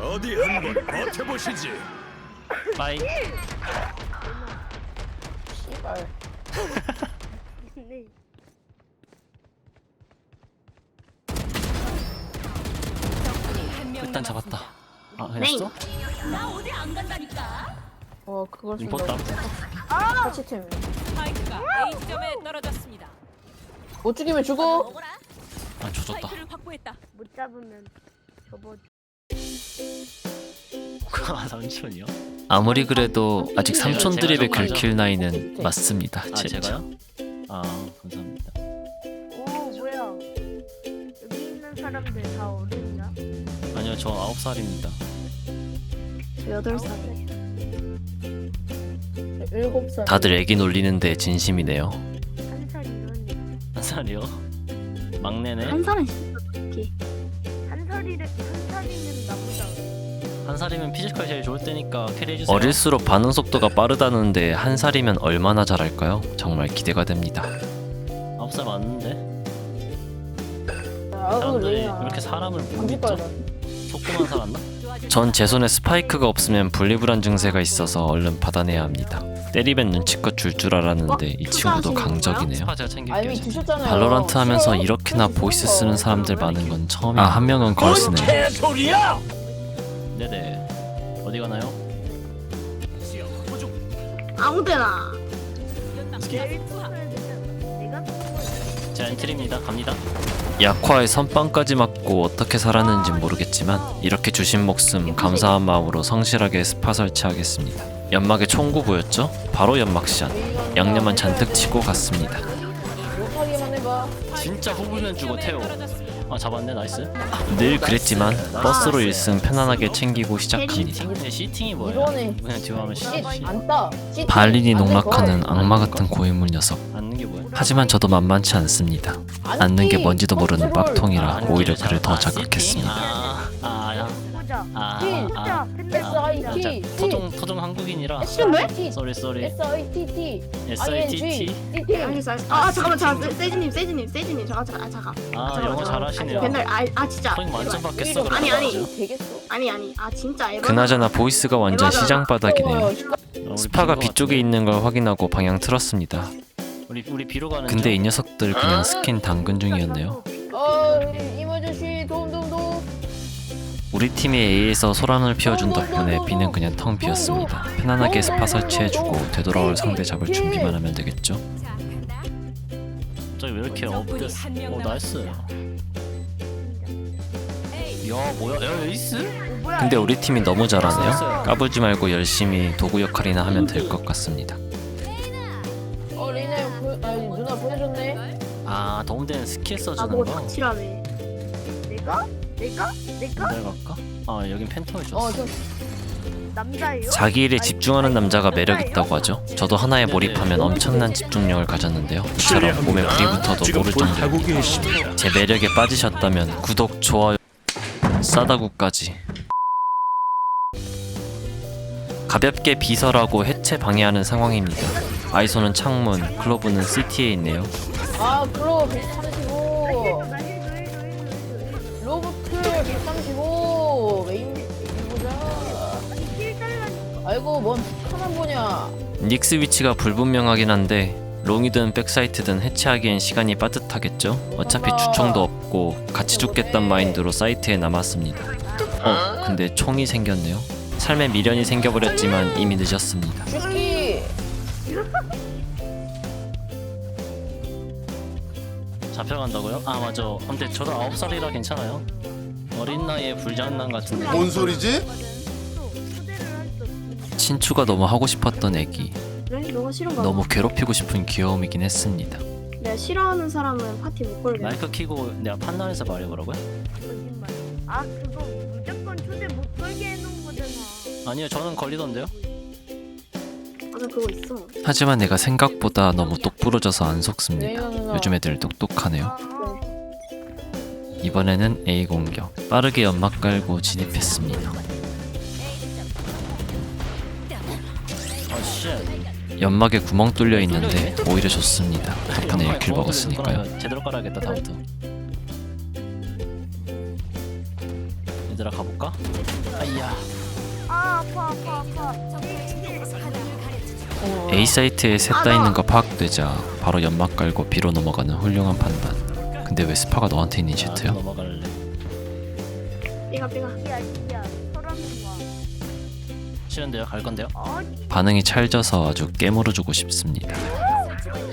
어디 한번 버텨보시지. 빠이 씨발. 네. 일단 잡았다 아 그랬어? 나 어디 안 간다니까. 어 그걸 쓴 임포터 터치템. 스파이크가 A 지점에 떨어졌습니다. 못 죽이면 죽어. 먹어라. 아 조졌다 스파이크를 확보했다. 못 잡으면 접어. 아 삼촌이요? 아무리 그래도 아직 제가- 삼촌 제가 드립에 좀 알죠. 긁힐 나이는 맞습니다. 아 진짜. 제가요? 아 감사합니다 오 뭐야? 여기 있는 사람들 다 어른이야? 아니요 저 아홉 살입니다 여덟 살. 일곱 살. 다들 애기 놀리는데 진심이네요. 한살 이런 한 살이요? 막내네? 한 살은 한 살이면 피지컬 제일 좋을 때니까 캐리해주세요 어릴수록 반응 속도가 빠르다는데 한 살이면 얼마나 잘할까요? 정말 기대가 됩니다. 아홉 살 맞는데? 아우 사람들이 왜. 이렇게 사람을 못 믿죠? 속도만 살았나? 전 제 손에 스파이크가 없으면 분리불안 증세가 있어서 얼른 받아내야 합니다. 때리면 눈치껏 줄 줄 알았는데 이 친구도 강적이네요. 스파 제가 챙길게요 알미 지금. 주셨잖아요. 발로란트 하면서? 이렇게나? 보이스 쓰는 사람들 많은 건 처음이에요. 아, 한 명은 걸스네. 개소리야! 네네 어디 가나요? 아무데나 제일 써야 되잖아. 내가 쓰는 거야. 제 엔트리입니다 갑니다 약화에 선빵까지 맞고 어떻게 살았는지 모르겠지만 이렇게 주신 목숨 감사한 마음으로 성실하게 스파 설치하겠습니다. 연막에 총구 보였죠? 바로 연막샷. 양념만 잔뜩 치고 갔습니다. 진짜 후불면 주고 태워 아 잡았네 나이스 늘 그랬지만 버스로 1승 편안하게 챙기고 시작합니다. 시팅인데 시팅이 뭐야? 이거네. 그냥 뒤로 하면 시, 시안 따. 씨, 발린이 농락하는. 악마 같은 고인물 녀석. 앉는 게 뭐야? 하지만 저도 만만치 않습니다. 안 앉는 게 뛰. 뭔지도 모르는. 빡통이라 앉기를 오히려 잘- 그를 더 아, 자극했습니다. 시팅? 아, 아. 아, 티, 아. 아, S.I.T. 자, T. 토종 토종 한국인이라 싫은데? 쏘리 쏘리 S I T T S I T T T T. 알겠어 알겠어 아 잠깐만 잠깐 세진님 세진님 세진님 잠깐 잠깐 아, 잠깐 아 영어 잘하시네요 맨날 아, 아 진짜 토익 만점 받겠어 아니, 아니. 되겠어. 아니 아니 아 진짜 에바 그나저나 보이스가 완전 시장 바닥이네요. 어, 우리 스파가 비로 B 쪽에. 있는 걸 확인하고 방향 틀었습니다. 우리 우리 비로 가는 근데 이 중. 녀석들 그냥 스킨 당근 중이었네요. 어, 이모저씨 도움도움도. 우리 팀이 A에서 소란을 피워준 덕분에 B는 그냥 텅 비었습니다. 편안하게 스파 설치해주고 되돌아올 상대 잡을 준비만 하면 되겠죠. 자. 저기 왜 이렇게 업됐어 한명 오 나이스 야 뭐야 야 에이스? 근데 우리 팀이 너무 잘하네요. 까불지 말고 열심히 도구 역할이나 하면 될 것 같습니다. 어, 형 보, 아니 누나 보내줬네. 아 도움되는 스킬 써주는 나보고 거 닥치라네 내가? 내가? 내가? 내려갈까? 아 여긴 펜텀을 어, 줬어 저 남자예요? 자기 일에 집중하는 남자가 매력 있다고 하죠. 저도 하나에 몰입하면 엄청난 집중력을 가졌는데요. 이처럼 몸에 불이 붙어도 모를 정도입니다. 제 매력에 빠지셨다면 구독, 좋아요, 싸다구까지 가볍게 비설하고 해체 방해하는 상황입니다. 아이소는 창문, 클로브는 CT에 있네요. 아, 클로 135. 나 힐도 힐도 힐도 힐도 로브트 135. 메인 보자. 아이고, 뭔 하나 보냐. 닉스 위치가 불분명하긴 한데 롱이든 백사이트든 해체하기엔 시간이 빠듯하겠죠? 어차피 주총도 없고 같이 죽겠단 마인드로 사이트에 남았습니다. 어, 근데 총이 생겼네요. 삶에 미련이 생겨버렸지만 이미 늦었습니다. 주ski. 잡혀간다고요? 아 맞아 근데 저도 아홉 살이라 괜찮아요 어린 나이에 불장난 같은데 뭔 소리지? 친추가 너무 하고 싶었던 애기. 그래? 너가 싫은가 너무 괴롭히고 싶은 귀여움이긴 했습니다. 내가 싫어하는 사람은 파티 못 걸게 마이크 키고 내가 판단해서 말해보라고요? 거짓말. 아 그거 무조건 초대 못 걸게 해놓은 거잖아. 아니요 저는 걸리던데요? 맞아 그거 있어 하지만 내가 생각보다 너무 똑부러져서 안 속습니다. 레이나 누나. 요즘 애들 똑똑하네요. 아, 이번에는 A 공격. 빠르게 연막 깔고 진입했습니다. 연막에 구멍 뚫려 있는데 오히려 좋습니다. 덕분에 1킬 먹었으니까요. 제대로 깔아야겠다 다음부터 얘들아 가볼까? 아이야 아 아파 아파 아파 어. A 사이트에 셋 다 있는 거 파악되자 바로 연막 깔고 B로 넘어가는 훌륭한 판단. 근데 왜 스파가 너한테 있는 아, 제트야? 넘어갈래 삐가 삐가 이야 이야 서랍인 와 싫은데요? 갈 건데요? 아니 반응이 찰져서 아주 깨물어주고 싶습니다.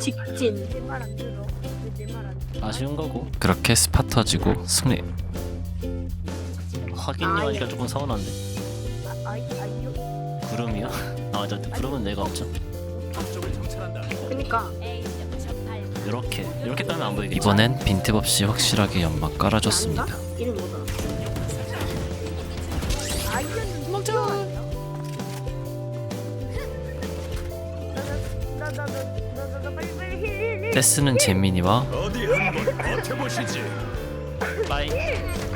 직진 내말 안 들어 왜 내 말 안 들어 아쉬운 거고 그렇게 스파 터지고 승리. 확인료하니까 조금 서운한데 아, 아이 아이요 구름이요? 아 맞아 구름은 내가 없죠 정찰한다. 그니까 적발. 이렇게 이렇게 따면 안 보이겠지? 이번엔 빈틈 없이 확실하게 연막 깔아줬습니다. 이름 뭐더라 도망쳐 떼쓰는 재민이와 어디 한번 버텨보시지. 빠이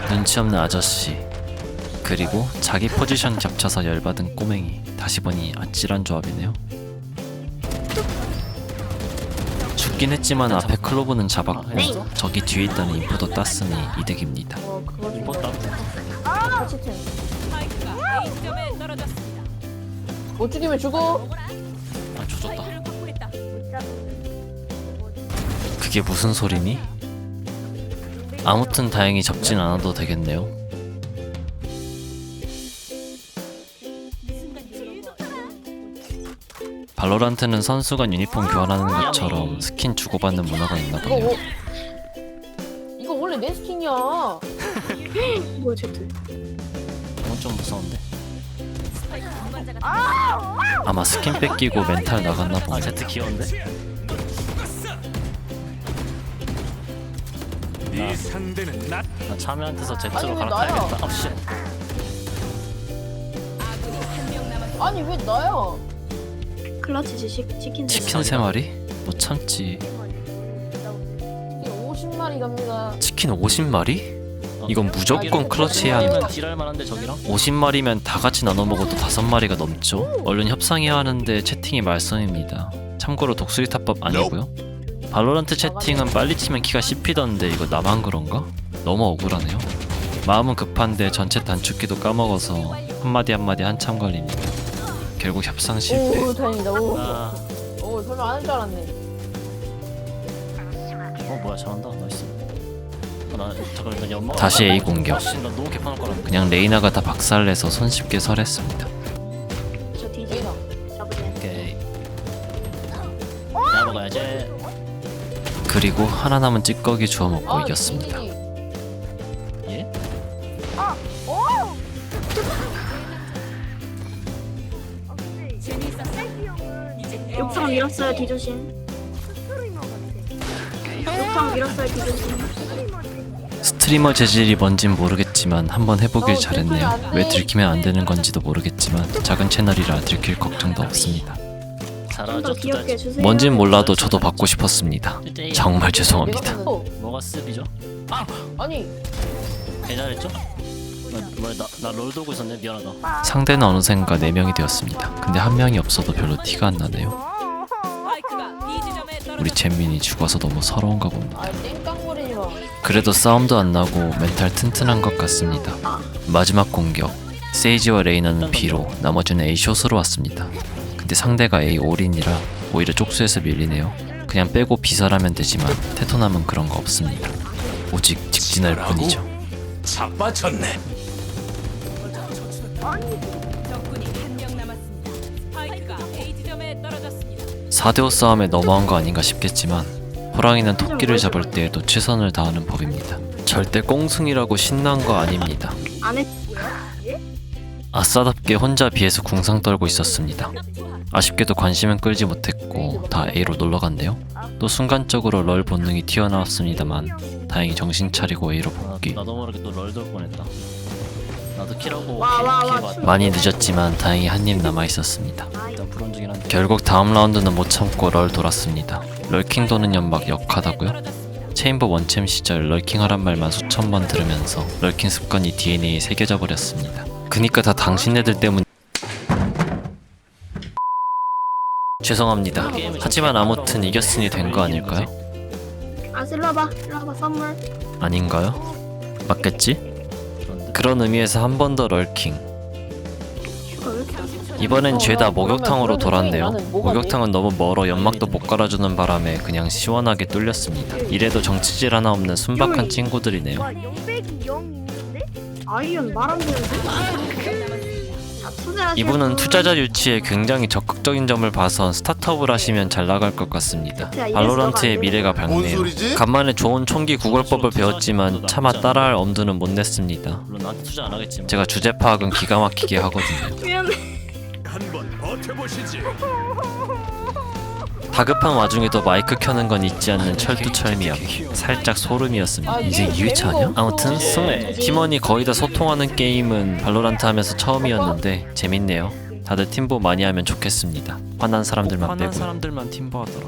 눈치 없는 아저씨 그리고 자기 포지션 겹쳐서 열받은 꼬맹이 다시 보니 아찔한 조합이네요 죽긴 했지만 앞에 클로브는 잡았고 저기 뒤에 있다는 인포도 땄으니 이득입니다 어 그거 좀 이뻤다 터치템 스파이크가 A점에 떨어졌습니다. 못 죽이면 죽어 아 조졌다 확보했다. 그게 무슨 소리니? 아무튼 다행히 접진 않아도 되겠네요 발로란트는 선수간 유니폼 교환하는 것처럼 스킨 주고받는 문화가 있나 이거 보네요. 뭐 이거 원래 내 스킨이야. 뭐야 제트 이건 좀 무서운데? 동반자가 아마 스킨 뺏기고 멘탈 나갔나 아 보네. 제트 귀여운데? 네 상대는 나. 나 참여한테서 제트로 왜 갈아타야겠다. 명 남았습니다. 아니 왜 나야 클러치 치, 치킨 치킨 세 마리? 못 참지 이게 50마리 갑니다. 치킨 50마리? 이건 무조건 아, 클러치 해야 합니다. 딜할 만한데 저기랑? 50마리면 다 같이 나눠 먹어도 5마리가 넘죠? 얼른 협상해야 하는데 채팅이 말썽입니다. 참고로 독수리 탑법 아니고요. 발로란트 채팅은 빨리 치면 키가 씹히던데 이거 나만 그런가? 너무 억울하네요. 마음은 급한데 전체 단축키도 까먹어서 한마디 한마디 한참 걸립니다 결국 협상 실패 오 다행이다. 오, 아, 오 설마 안할 줄 알았네. 어 뭐야 잘한다. 나이스. 어, 나 잠깐 일단 연막 다시 A 공격. 나 너무 개판할 거라 그냥 레이나가 다 박살내서 손쉽게 설했습니다. 저 뒤지 레이나 잡으세요 오케이. 나 먹어야지. 그리고 하나 남은 찌꺼기 주워 먹고 아, 이겼습니다. 진진이. 욕탕 밀었어요 뒤조심 욕탕 밀었어요 뒤조심 스트리머 재질이 뭔진 모르겠지만 한번 해보길 어, 잘했네요. 왜 들키면 안 되는 건지도 모르겠지만 작은 채널이라 들킬 걱정도 없습니다. 좀 잘하죠 더 귀엽게 해주세요 뭔진 몰라도 저도 받고 싶었습니다. 정말 죄송합니다. 어, 뭐가 습이죠? 아니 배달했죠? 나, 뭐야 나, 나 롤도고 있었네 미안하다 상대는 어느샌가 4명이 되었습니다. 근데 한 명이 없어도 별로 티가 안 나네요. 우리 잼민이 죽어서 너무 서러운가 봅니다. 그래도 싸움도 안 나고 멘탈 튼튼한 것 같습니다. 마지막 공격 세이지와 레이나는 B로 나머지는 A 숏으로 왔습니다. 근데 상대가 A 올인이라 오히려 쪽수에서 밀리네요. 그냥 빼고 비설하면 되지만 테토남은 그런 거 없습니다. 오직 직진할 뿐이죠. 자빠졌네. 4대5 싸움에 넘어간 거 아닌가 싶겠지만 호랑이는 토끼를 잡을 때에도 최선을 다하는 법입니다. 절대 꽁승이라고 신난 거 아닙니다. 아싸답게 혼자 비에서 궁상 떨고 있었습니다. 아쉽게도 관심은 끌지 못했고 다 A로 놀러 갔네요. 또 순간적으로 럴 본능이 튀어나왔습니다만 다행히 정신 차리고 A로 아, 복귀. 나도 모르게 또롤돌 뻔했다 나도 키라고 와, 와, 와, 봐 춤. 많이 늦었지만 다행히 한 입 남아 있었습니다. 일단 불온 중긴 한데 결국 다음 라운드는 못 참고 럴 돌았습니다. 럴킹 도는 연막 역하다고요? 체인버 원챔 시절 럴킹 하란 말만 수천 번 들으면서 럴킹 습관이 DNA에 새겨져 버렸습니다. 그니까 다 당신네들 때문. 죄송합니다. 하지만 아무튼 이겼으니 된 거 아닐까요? 아 일로 와봐 일로 와봐 선물 아닌가요? 맞겠지? 그런 의미에서 한 번 더 럴킹. 이번엔 죄다 목욕탕으로 돌았네요. 목욕탕은 너무 멀어 연막도 못 깔아주는 바람에 그냥 시원하게 뚫렸습니다. 이래도 정치질 하나 없는 순박한 친구들이네요. 아이언 말안 되는데? 이분은 분. 투자자 유치에 굉장히 적극적인 점을 봐서 스타트업을 하시면 잘 나갈 것 같습니다. 발로란트의 미래가 뭔 밝네요. 간만에 좋은 총기 구걸법을 배웠지만 차마 따라할 엄두는 못 냈습니다. 물론 나한테 투자 안 하겠지만. 제가 주제 파악은 기가 막히게 하거든요. 미안해. 한번 버텨보시지. 다급한 와중에도 마이크 켜는 건 잊지 않는 철두철미함. 살짝 소름이었습니다. 아, 이제 이게 2회차 아니야? 아무튼 없어. 승! 팀원이 거의 다 소통하는 게임은 발로란트 하면서 처음이었는데 재밌네요. 다들 팀보 많이 하면 좋겠습니다. 화난 사람들만 빼고. 사람들만 팀보하더라.